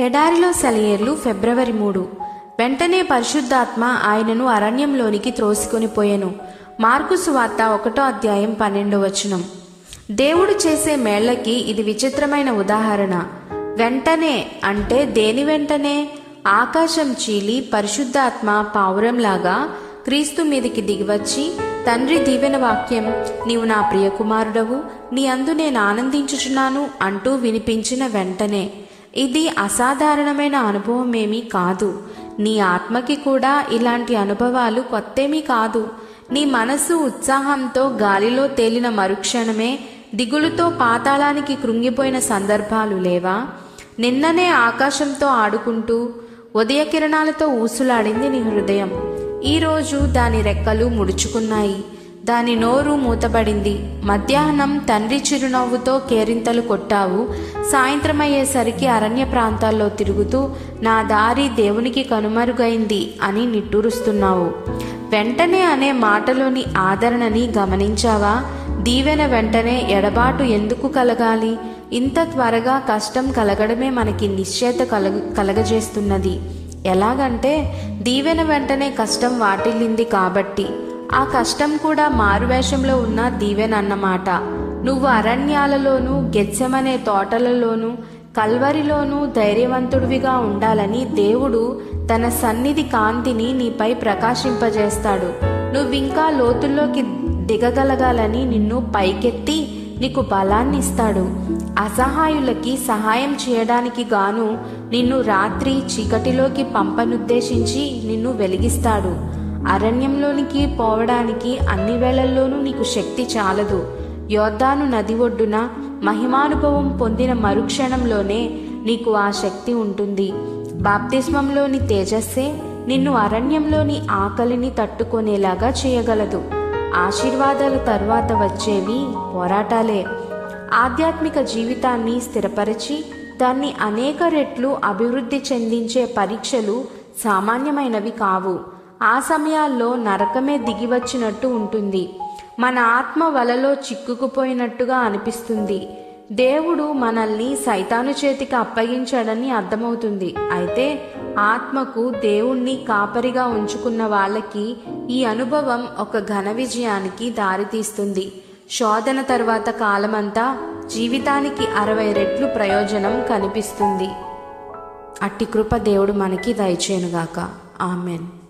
ఎడారిలో సెలయేర్లు ఫిబ్రవరి మూడు. వెంటనే పరిశుద్ధాత్మ ఆయనను అరణ్యంలోనికి త్రోసుకొని పోయెను. మార్కు సువార్త ఒకటో అధ్యాయం పన్నెండో వచనం. దేవుడు చేసే మేళ్ళకి ఇది విచిత్రమైన ఉదాహరణ. వెంటనే అంటే దేని వెంటనే? ఆకాశం చీలి పరిశుద్ధాత్మ పావురంలాగా క్రీస్తు మీదికి దిగివచ్చి తండ్రి దీవెన వాక్యం నీవు నా ప్రియకుమారుడవు నీ అందు నేను ఆనందించుచున్నాను అంటూ వినిపించిన వెంటనే. ఇది అసాధారణమైన అనుభవమేమీ కాదు. నీ ఆత్మకి కూడా ఇలాంటి అనుభవాలు కొత్తేమీ కాదు. నీ మనసు ఉత్సాహంతో గాలిలో తేలిన మరుక్షణమే దిగులుతో పాతాళానికి కృంగిపోయిన సందర్భాలు లేవా? నిన్ననే ఆకాశంతో ఆడుకుంటూ ఉదయకిరణాలతో ఊసులాడింది నీ హృదయం. ఈరోజు దాని రెక్కలు ముడుచుకున్నాయి. దాని నోరు మూతబడింది. మధ్యాహ్నం తండ్రి చిరునవ్వుతో కేరింతలు కొట్టావు. సాయంత్రం అయ్యేసరికి అరణ్య ప్రాంతాల్లో తిరుగుతూ నా దారి దేవునికి కనుమరుగైంది అని నిట్టూరుస్తున్నావు. వెంటనే అనే మాటలోని ఆదరణని గమనించావా? దీవెన వెంటనే ఎడబాటు ఎందుకు కలగాలి? ఇంత త్వరగా కష్టం కలగడమే మనకి నిశ్చేత కలగ కలగజేస్తున్నది. ఎలాగంటే దీవెన వెంటనే కష్టం వాటిల్లింది కాబట్టి. ఆ కష్టం కూడా మారువేషంలో ఉన్న దీవెన అన్నమాట నువ్వు అరణ్యాలలోనూ గెచ్చమనే తోటలలోనూ కల్వరిలోనూ ధైర్యవంతుడివిగా ఉండాలని దేవుడు తన సన్నిధి కాంతిని నీపై ప్రకాశింపజేస్తాడు. నువ్వింకా లోతుల్లోకి దిగగలగాలని నిన్ను పైకెత్తి నీకు బలాన్ని ఇస్తాడు అసహాయులకి సహాయం చేయడానికి గాను నిన్ను రాత్రి చీకటిలోకి పంపనుద్దేశించి నిన్ను వెలిగిస్తాడు. అరణ్యంలోనికి పోవడానికి అన్ని వేళల్లోనూ నీకు శక్తి చాలదు. యోద్ధాను నది ఒడ్డున మహిమానుభవం పొందిన మరుక్షణంలోనే నీకు ఆ శక్తి ఉంటుంది. బాప్తిస్మంలోని తేజస్సే నిన్ను అరణ్యంలోని ఆకలిని తట్టుకునేలాగా చేయగలదు. ఆశీర్వాదాల తర్వాత వచ్చేవి పోరాటాలే. ఆధ్యాత్మిక జీవితాన్ని స్థిరపరిచి దాన్ని అనేక రెట్లు అభివృద్ధి చెందించే పరీక్షలు సామాన్యమైనవి కావు. ఆ సమయాల్లో నరకమే దిగివచ్చినట్టు ఉంటుంది. మన ఆత్మ వలలో చిక్కుకుపోయినట్టుగా అనిపిస్తుంది. దేవుడు మనల్ని సైతాను చేతికి అప్పగించాడని అర్థమవుతుంది. అయితే ఆత్మకు దేవుణ్ణి కాపరిగా ఉంచుకున్న వాళ్ళకి ఈ అనుభవం ఒక ఘన విజయానికి దారితీస్తుంది. శోధన తర్వాత కాలమంతా జీవితానికి అరవై రెట్లు ప్రయోజనం కనిపిస్తుంది. అట్టి కృప దేవుడు మనకి దయచేనుగాక ఆమెన్.